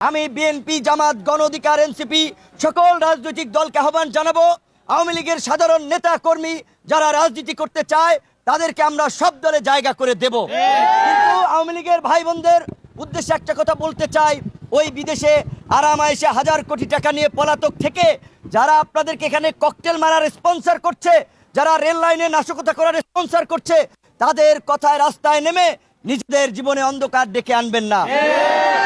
আমি বিএনপি, জামাত গণ অধিকার এনসিপি সকল রাজনৈতিক দলকে আহ্বান জানাব। আওয়ামী লীগের সাধারণ নেতা কর্মী যারা রাজনীতি করতে চায়, তাদেরকে আমরা সব দলে জায়গা করে দেব। কিন্তু আওয়ামী লীগের ভাই বোনদের উদ্দেশ্যে একটা কথা বলতে চাই। ওই বিদেশে আরামা হাজার কোটি টাকা নিয়ে পলাতক থেকে যারা আপনাদেরকে এখানে ককটেল মারার স্পন্সর করছে, যারা রেল লাইনে নাশকতা করার স্পন্সর করছে, তাদের কথায় রাস্তায় নেমে নিজেদের জীবনে অন্ধকার ডেকে আনবেন না।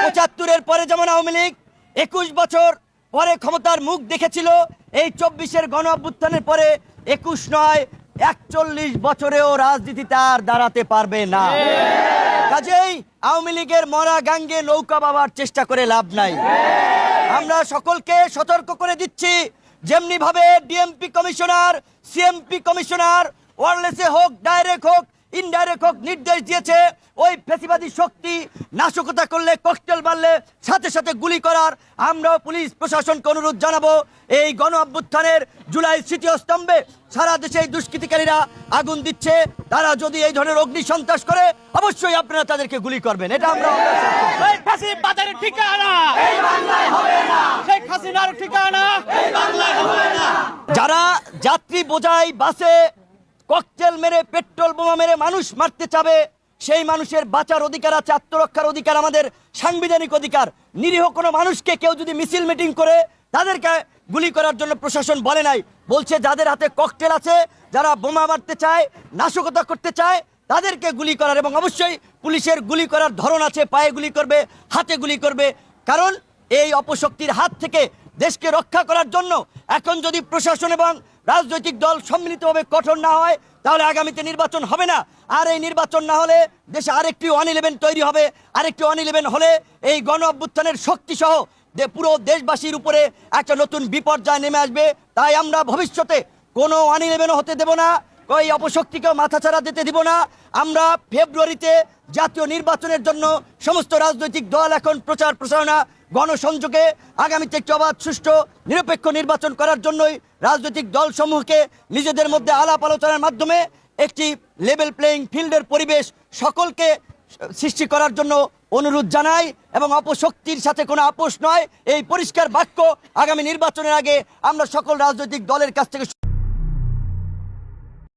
পঁচাত্তরের পরে যেমন আওয়ামী লীগ, একুশ বছর পরে ক্ষমতার মুখ দেখেছিল, এই চব্বিশের গণ অভ্যুত্থানের পরে একুশ নয়, একচল্লিশ বছরেও রাজনীতি তার দাঁড়াতে পারবে না। কাজেই আওয়ামী লীগের মরা গাঙ্গে নৌকা বাবার চেষ্টা করে লাভ নাই। আমরা সকলকে সতর্ক করে দিচ্ছি যেমনি ভাবে ডিএমপি কমিশনার, সিএমপি কমিশনার, ওয়ারলেসে হোক, ডাইরেক্ট হোক ইনডাইরেক্ট হোক নির্দেশ দিয়েছে ওই ফেসিবাদী শক্তি নাশকতা করলে ককটেল মারলে সাথে সাথে গুলি করার। আমরাও পুলিশ প্রশাসনকে অনুরোধ জানাব এই গণ অভ্যুত্থানের জুলাই তৃতীয় স্তম্ভে সারা দেশে এই দুষ্কৃতিকারীরা আগুন দিচ্ছে। তারা যদি এই ধরনের অগ্নি সন্ত্রাস করে অবশ্যই আপনারা তাদেরকে গুলি করবেন। এটা আমরা ঠিকানা! শেখ হাসিনার ঠিকানা! যারা যাত্রী বোঝাই বাসে ককটেল মেরে, পেট্রোল বোমা মেরে মানুষ মারতে চাবে, সেই মানুষের বাঁচার অধিকার আছে, আত্মরক্ষার অধিকার আমাদের সাংবিধানিক অধিকার। নিরীহ কোনো মানুষকে কেউ যদি মিছিল মিটিং করে, তাদেরকে গুলি করার জন্য প্রশাসন বলে নাই। বলছে যাদের হাতে ককটেল আছে, যারা বোমা মারতে চায়, নাশকতা করতে চায়, তাদেরকে গুলি করার এবং অবশ্যই পুলিশের গুলি করার ধরন আছে, পায়ে গুলি করবে, হাতে গুলি করবে। কারণ এই অপশক্তির হাত থেকে দেশকে রক্ষা করার জন্য এখন যদি প্রশাসন এবং রাজনৈতিক দল সম্মিলিতভাবে কঠোর না হয়, তাহলে আগামীতে নির্বাচন হবে না। আর এই নির্বাচন না হলে দেশে আরেকটি ওয়ান ইলেভেন তৈরি হবে। আরেকটি ওয়ান ইলেভেন হলে এই গণ অভ্যুত্থানের শক্তি সহ যে পুরো দেশবাসীর উপরে একটা নতুন বিপর্যয় নেমে আসবে। তাই আমরা ভবিষ্যতে কোনো ওয়ান ইলেভেনও হতে দেব না। ওই অপশক্তিকেও মাথাছাড়া দিতে দিব না। আমরা ফেব্রুয়ারিতে জাতীয় নির্বাচনের জন্য সমস্ত রাজনৈতিক দল এখন প্রচার প্রচারণা গণসংযোগে আগামীতে একটি অবাধ, সুষ্ঠু, নিরপেক্ষ নির্বাচন করার জন্যই রাজনৈতিক দলসমূহকে নিজেদের মধ্যে আলাপ আলোচনার মাধ্যমে একটি লেভেল প্লেয়িং ফিল্ডের পরিবেশ সকলকে সৃষ্টি করার জন্য অনুরোধ জানাই এবং অপশক্তির সাথে কোনো আপোষ নয়। এই পরিষ্কার বাক্য আগামী নির্বাচনের আগে আমরা সকল রাজনৈতিক দলের কাছ থেকে